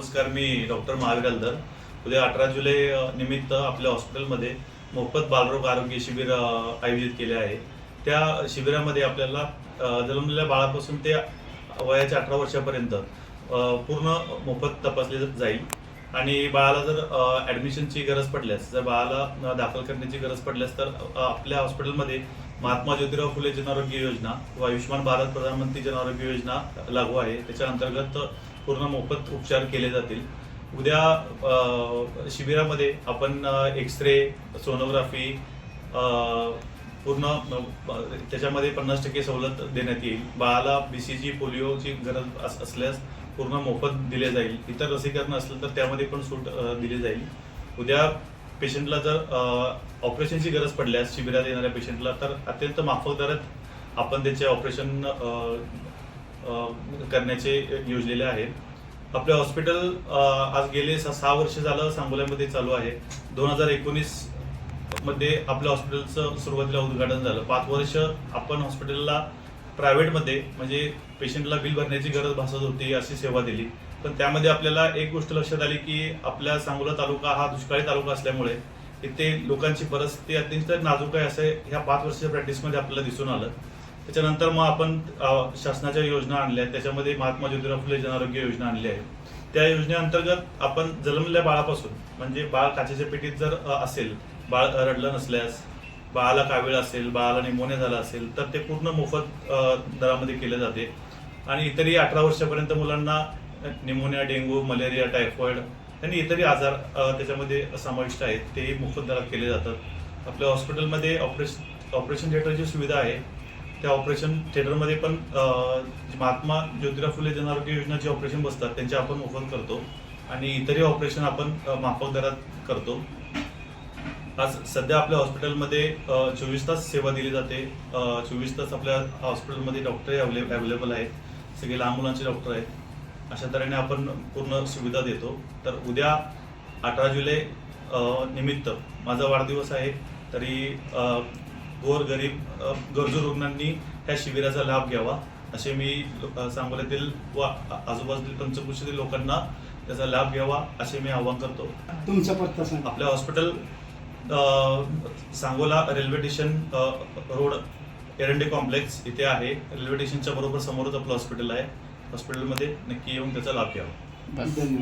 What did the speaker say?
नमस्कार मी डॉक्टर महावीर हलदर उद्या अठरा जुलै निमित्त आपल्या हॉस्पिटलमध्ये मोफत बालरोग आरोग्य शिबिर आयोजित केले आहे. त्या शिबिरामध्ये आपल्याला जन्मलेल्या बाळापासून ते वयाच्या अठरा वर्षापर्यंत पूर्ण मोफत तपासले जाईल. आणि बाळाला जर ॲडमिशनची गरज पडल्यास जर बाळाला दाखल करण्याची गरज पडल्यास तर आपल्या हॉस्पिटलमध्ये महात्मा ज्योतिराव फुले जनआरोग्य योजना व आयुष्यमान भारत प्रधानमंत्री जनआरोग्य योजना लागू आहे. त्याच्या अंतर्गत पूर्ण मोफत उपचार केले जातील. उद्या शिबिरामध्ये आपण एक्सरे सोनोग्राफी पूर्ण त्याच्यामध्ये पन्नास टक्के सवलत देण्यात येईल. बाळाला बी सी जी पोलिओची गरज अस- असल्यास पूर्ण मोफत दिले जाईल. इतर लसीकरण असलं तर त्यामध्ये पण सूट दिली जाईल. उद्या पेशंटला जर ऑपरेशनची गरज पडल्यास शिबिरात येणाऱ्या पेशंटला तर अत्यंत माफक दरात आपण त्याचे ऑपरेशन करण्याचे योजलेले आहे. आपले हॉस्पिटल आज गेले स- सहा वर्ष झालं सांगोल्यामध्ये चालू आहे. दोन हजार एकोणीसमध्ये आपल्या हॉस्पिटलचं सुरुवातीला उद्घाटन झालं. पाच वर्ष आपण हॉस्पिटलला प्रायव्हेटमध्ये म्हणजे पेशंटला बिल भरण्याची गरज भासत होती अशी सेवा दिली. पण त्यामध्ये आपल्याला एक गोष्ट लक्षात आली की आपल्या सांगोला तालुका हा दुष्काळी तालुका असल्यामुळे इथे लोकांची परिस्थिती अत्यंत नाजूक आहे असं ह्या पाच वर्षाच्या प्रॅक्टिसमध्ये आपल्याला दिसून आलं. त्याच्यानंतर मग आपण शासनाच्या योजना आणल्या त्याच्यामध्ये महात्मा ज्योतिराव फुले जनआरोग्य योजना आणली आहे. त्या योजनेअंतर्गत आपण जन्मलेल्या बाळापासून म्हणजे बाळ काचेच्या पेटीत जर असेल बाळ रडलं नसल्यास बाळाला कावीळ असेल बाळाला निमोनिया झाला असेल तर ते पूर्ण मोफत दरामध्ये केले जाते. आणि इतरही अठरा वर्षापर्यंत मुलांना निमोनिया डेंग्यू मलेरिया टायफॉइड आणि इतरही आजार त्याच्यामध्ये समाविष्ट आहेत. तेही मोफत दरात केले जातात. आपल्या हॉस्पिटलमध्ये ऑपरेशन ऑपरेशन थिएटरची सुविधा आहे. त्या ऑपरेशन थिएटरमध्ये पण महात्मा ज्योतिराव फुले जनआरोग्य योजनाचे ऑपरेशन बसतात. त्यांचे आपण मोफत करतो. आणि इतरही ऑपरेशन आपण माफक दरात करतो. आज सध्या आपल्या हॉस्पिटलमध्ये चोवीस तास सेवा दिली जाते. चोवीस तास आपल्या हॉस्पिटलमध्ये डॉक्टरही अवेले अवेलेबल आहेत. सगळे लहान मुलांचे डॉक्टर आहेत. अशा तऱ्हेने आपण पूर्ण सुविधा देतो. तर उद्या अठरा जुलै निमित्त माझा वाढदिवस आहे. तरी गोर गरीब गरजू रुग्णांनी ह्या शिबिराचा लाभ घ्यावा. असे मी सांगोल्यातील व आजूबाजूतील पंचकृषीतील लोकांना त्याचा लाभ घ्यावा असे मी आवाहन करतो. तुमचा पत्ता आपल्या hospital Sangola railway station road Erande complex इथे आहे. रेल्वे स्टेशनच्या बरोबर समोरच आपलं हॉस्पिटल आहे. हॉस्पिटलमध्ये नक्की येऊन त्याचा लाभ घ्यावा. धन्यवाद